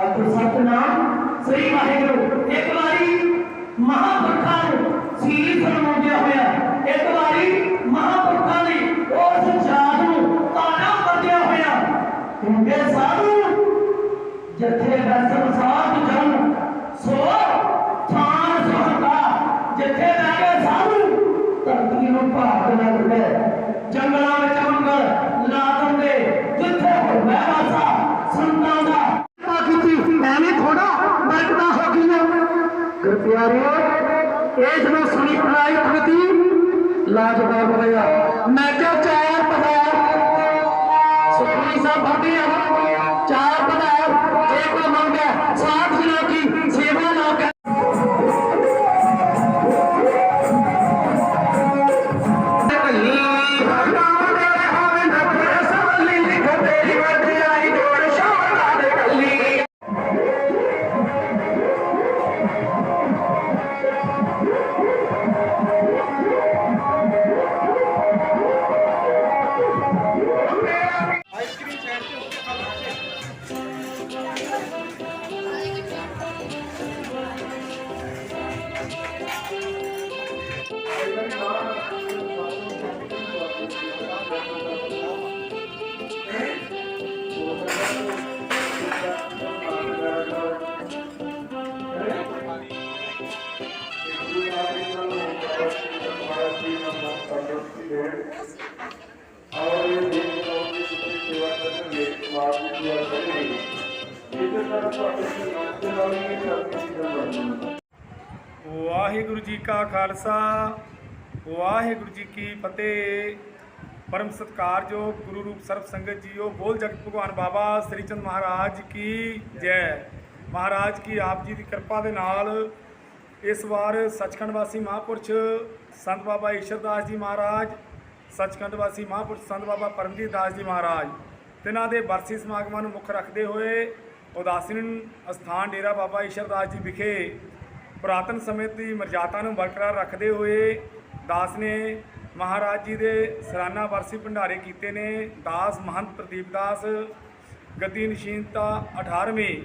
ਆਖੋ ਸਤਨਾਮ, ਸ੍ਰੀ ਵਾਹਿਗੁਰੂ। ਇੱਕ ਵਾਰੀ ਮਹਾਂਪੁਰਖਾਂ ਨੂੰ ਸੀਸ ਨਮਾਉਂਦਿਆ ਹੋਇਆ, ਇੱਕ ਵਾਰੀ ਮਹਾਂਪੁਰਖਾਂ ਦੀ ਉਸ ਜਾਤ ਨੂੰ ਤਾਣਾ ਬੰਦਿਆ ਹੋਇਆ, ਕਿਉਂਕਿ ਸਾਧੂ ਜਥੇ ਬਸਮ ਸਾਧ ਜਨ ਸੋ ਥਾਨ ਸੁਹੰਦਾ ਜਿੱਥੇ ਬਹਿ ਕੇ ਸਾਧੂ ਧਰਤੀ ਨੂੰ ਭਾਗ ਲੱਗਦਾ ਜੰਗਲਾਂ ਵਿੱਚ ਮੰਗਲ ਲਾ ਦਿੰਦੇ ਜਿੱਥੇ ਹੋਵੇ ਵਾਸਾ ਸੰਤਾਂ ਦਾ ਕਿਰਪਾ ਕੀਤੀ ਐਵੇਂ ਥੋੜਾ ਬਰਕਤਾਂ ਹੋ ਗਈਆਂ ਗੁਰਪਿਆਰਿਓ ਇਹ ਜਦੋਂ ਸੁਣੀ ਪੜਾਈ ਪ੍ਰਤੀ ਲਾਜਵਾਬ ਹੋਇਆ ਮੈਂ ਕਿਹਾ ਚਾਰ ਪਦਾਰ ਸੁਖਮਨੀ ਸਾਹਿਬ, ਫੜਦੇ ਆ। ਵਾਹਿਗੁਰੂ ਜੀ ਕਾ ਖਾਲਸਾ, ਵਾਹਿਗੁਰੂ ਜੀ ਕੀ ਫਤਿਹ। ਪਰਮ ਸਤਕਾਰਯੋਗ ਗੁਰੂ ਰੂਪ ਸਰਬ ਸੰਗਤ ਜੀਓ, ਬੋਲ ਜਗਤ ਭਗਵਾਨ ਬਾਬਾ ਸ੍ਰੀ ਚੰਦ ਮਹਾਰਾਜ ਕੀ ਜੈ। ਮਹਾਰਾਜ ਕੀ ਆਪ ਜੀ ਦੀ ਕਿਰਪਾ ਦੇ ਨਾਲ ਇਸ ਵਾਰ ਸੱਚਖੰਡ ਵਾਸੀ ਮਹਾਂਪੁਰਸ਼ ਸੰਤ ਬਾਬਾ ਈਸ਼ਰਦਾਸ ਜੀ ਮਹਾਰਾਜ, ਸੱਚਖੰਡ ਵਾਸੀ ਮਹਾਂਪੁਰਸ਼ ਸੰਤ ਬਾਬਾ ਪਰਮਜੀਤ ਦਾਸ ਜੀ ਮਹਾਰਾਜ ਤਿਨਾਂ ਦੇ ਬਰਸੀ ਸਮਾਗਮਾਂ ਨੂੰ ਮੁੱਖ ਰੱਖਦੇ ਹੋਏ ਉਦਾਸੀਨ ਅਸਥਾਨ ਡੇਰਾ ਬਾਬਾ ਈਸ਼ਰਦਾਸ ਜੀ ਵਿਖੇ ਪੁਰਾਤਨ ਸਮੇਂ ਦੀ ਮਰਜ਼ਾਦਾ ਨੂੰ ਬਰਕਰਾਰ ਰੱਖਦੇ ਹੋਏ ਦਾਸ ਨੇ ਮਹਾਰਾਜ ਜੀ ਦੇ ਸਲਾਨਾ ਵਰਸੀ ਭੰਡਾਰੇ ਕੀਤੇ ਨੇ। ਦਾਸ ਮਹੰਤ ਪ੍ਰਦੀਪ ਦਾਸ, ਗੱਦੀ ਨਿਸ਼ੀਨਤਾ 18ਵੀਂ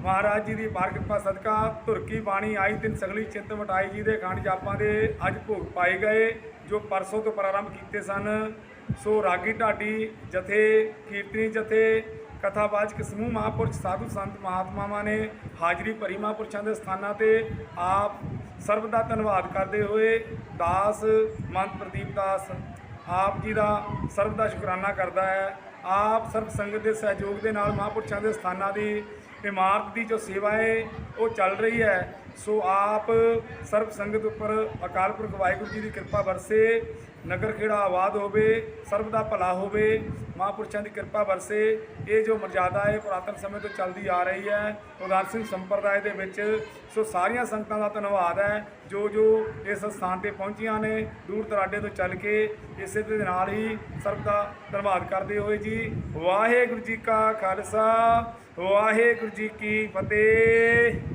ਮਹਾਰਾਜ ਜੀ ਦੀ ਬਾਰ ਕਿਰਪਾ ਸਦਕਾ ਧੁਰਕੀ ਬਾਣੀ ਆਈ ਦਿਨ ਸਗਲੀ ਚਿੰਤ ਮਟਾਈ ਜੀ ਦੇ ਖੰਡ ਜਾਪਾਂ ਦੇ ਅੱਜ ਭੋਗ ਪਾਏ ਗਏ, ਜੋ ਪਰਸੋਂ ਤੋਂ ਪ੍ਰਾਰੰਭ ਕੀਤੇ ਸਨ। ਸੋ ਰਾਗੀ ਢਾਡੀ, ਜਥੇ ਕੀਰਤਨੀ, ਜਥੇ ਕਥਾਵਾਚਕ ਸਮੂਹ ਮਹਾਂਪੁਰਸ਼ ਸਾਧੂ ਸੰਤ ਮਹਾਤਮਾਵਾਂ ਨੇ ਹਾਜ਼ਰੀ ਭਰੀ ਮਹਾਂਪੁਰਸ਼ਾਂ ਦੇ ਸਥਾਨਾਂ ਤੇ ਆਪ ਸਰਬ ਦਾ ਧੰਨਵਾਦ ਕਰਦੇ ਹੋਏ ਦਾਸ ਮੰਤ ਪ੍ਰਦੀਪ ਦਾਸ ਆਪ ਜੀ ਦਾ ਸਰਬ ਦਾ ਸ਼ੁਕਰਾਨਾ ਕਰਦਾ ਹੈ। ਆਪ ਸਰਬ ਸੰਗਤ ਦੇ ਸਹਿਯੋਗ ਦੇ ਨਾਲ ਮਹਾਂਪੁਰਸ਼ਾਂ ਦੇ ਸਥਾਨਾਂ ਦੀ ਇਮਾਰਤ ਦੀ ਜੋ ਸੇਵਾ ਹੈ, ਉਹ ਚੱਲ ਰਹੀ ਹੈ। ਸੋ ਆਪ ਸਰਬ ਸੰਗਤ ਉੱਪਰ ਅਕਾਲ ਪੁਰਖ ਵਾਹਿਗੁਰੂ ਜੀ ਦੀ ਕਿਰਪਾ ਵਰਸੇ ਨਗਰ ਖੇੜਾ ਆਬਾਦ ਹੋਵੇ, ਸਰਬ ਦਾ ਭਲਾ ਹੋਵੇ, ਮਹਾਂਪੁਰਸ਼ਾਂ ਦੀ ਕਿਰਪਾ ਵਰਸੇ ਇਹ ਜੋ ਮਰਜ਼ਾਦਾ ਹੈ ਪੁਰਾਤਨ ਸਮੇਂ ਤੋਂ ਚੱਲਦੀ ਆ ਰਹੀ ਹੈ, ਉਦਾਰ ਸਿੰਘ ਸੰਪਰਦਾਇ ਦੇ ਵਿੱਚ, ਸੋ ਸਾਰੀਆਂ ਸੰਗਤਾਂ ਦਾ ਧੰਨਵਾਦ ਹੈ, ਜੋ ਜੋ ਇਸ ਸਥਾਨ ਤੇ ਪਹੁੰਚੀਆਂ ਨੇ, ਦੂਰ ਦਰਾਡੇ ਤੋਂ ਚੱਲ ਕੇ, ਇਸੇ ਦੇ ਨਾਲ ਹੀ ਸਰਬ ਦਾ ਧੰਨਵਾਦ ਕਰਦੇ ਹੋਏ ਜੀ, ਵਾਹਿਗੁਰੂ ਜੀ ਕਾ ਖਾਲਸਾ, ਵਾਹਿਗੁਰੂ ਜੀ ਕੀ ਫਤਿਹ।